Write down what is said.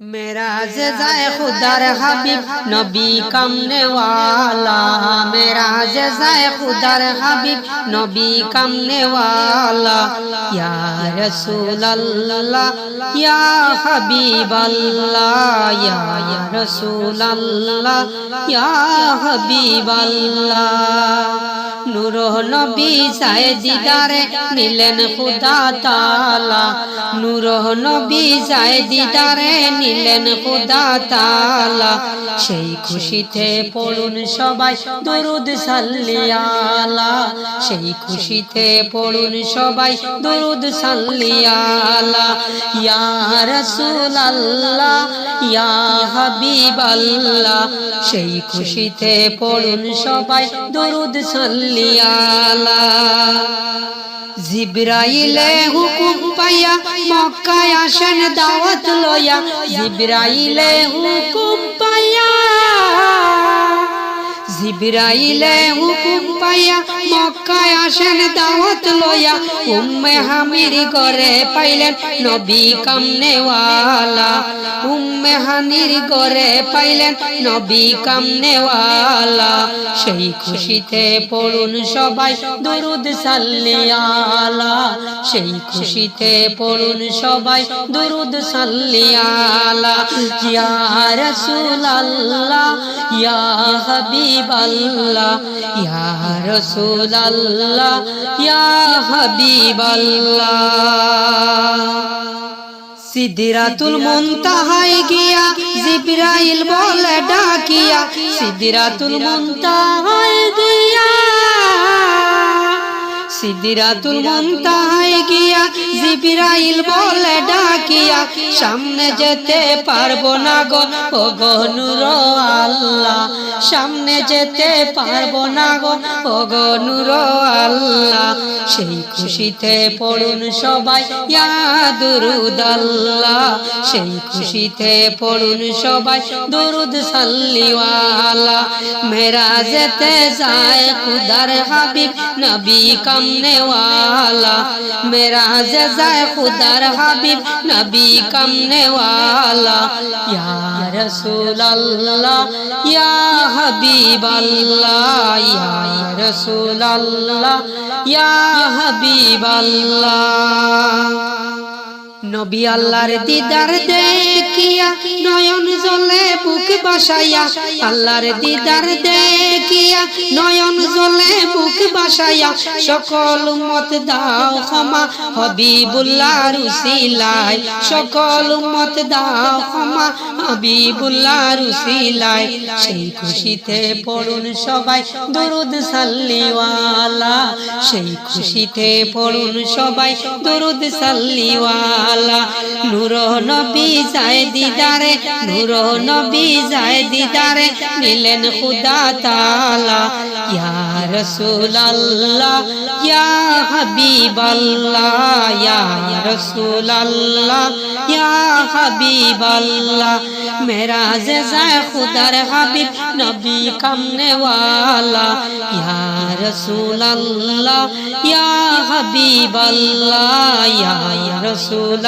मेराज जाए खुदार हबीब नबी कमने वाला मेरा जाए खुदार हबीब नबी कमने वाला या रसूल अल्लाह या हबीब अल्लाह या या रसूल अल्लाह या हबीब अल्लाह নূর নবী সায় দিদারে নিলেন খুদা তালা। নূর নবী সায় দিদারে নিলেন খুদা তালা। সেই খুশিতে পড়ুন সবাই দরুদ সাল্লিয়ালা সেই খুশিতে পড়ুন সবাই দরুদ সাল্লিয়ালা ইয়া রাসূল আল্লাহ ইয়া হাবিব আল্লাহ সেই খুশিতে পড়ুন সবাই দরুদ জিব্রাইলে হুকুম পাইয়া মক্কায় আসেন দাওয়াত লইয়া। জিব্রাইলে হুকুম পাইয়া জিব্রাইলে হুকুম পাইয়া মক্কায় আসেন, দাওয়াত লইয়া উম্মে হামির ঘরে পাইলেন নবী কামনেওয়ালা। উম্মে হানির ঘরে পাইলেন নবী কামনেওয়ালা। সেই খুশিতে পড়ুন সবাই দরুদ সাল্লিয়ালা। সেই খুশিতে পড়ুন সবাই দরুদ সাল্লিয়ালা। ইয়া রাসূলুল্লাহ ইয়া হাবিবাল্লাহ, ইয়া রাসূলুল্লাহ, ইয়া হাবিবাল্লাহ। সিদ্ধিরাতুল মুনতাহায় গিয়া জিব্রাইল বলে ডাকিয়া সিদ্ধিরাতুল মুনতাহায় গিয়া সিদ্দিরাতুল মুনতাহায় গিয়া জিবরাইল বলে ডাকিয়া, সামনে যেতে পারব না গো, ও গো আল্লাহ। সামনে যেতে পারব না গো, ও গো আল্লাহ। সেই খুশিতে পড়ুন সবাই, ইয়া দুরুদ আল্লাহ। সেই খুশিতে পড়ুন সবাই, দুরুদ সাল্লিওয়ালা। মেরা যেতে যায় খুদার হাবিব, নবী करने वाला, मेरा जजाय खुदा रहा भी नबी कमने वाला। या रसूल अल्लाह या हबीब अल्लाह या रसूल अल्लाह या हबीब अल्लाह नबी अल्लाह रे दीदार देखिया বাসাইয়া, আল্লাহর দিদার দেখিয়া নয়ন জলে বাসাইয়া, সকল মত দাও ক্ষমা সকল মত দাও ক্ষমা সেই খুশিতে পড়ুন সবাই, দরুদ সাল্লিওয়ালা। সেই খুশিতে পড়ুন সবাই, দরুদ সাল্লিওয়ালা। নবী যায় দিদারে নবী যায় দিদারে নিলেন খুদা তাআলা ইয়া রাসূল আল্লাহ ইয়া হাবিব আল্লাহ ইয়া রাসূল আল্লাহ ইয়া হাবিব আল্লাহ মেরাজ যায় খুদার হাবিব, নবী কামনে ওয়ালা ইয়া রাসূল আল্লাহ ইয়া হাবিব আল্লাহ ইয়া রাসূল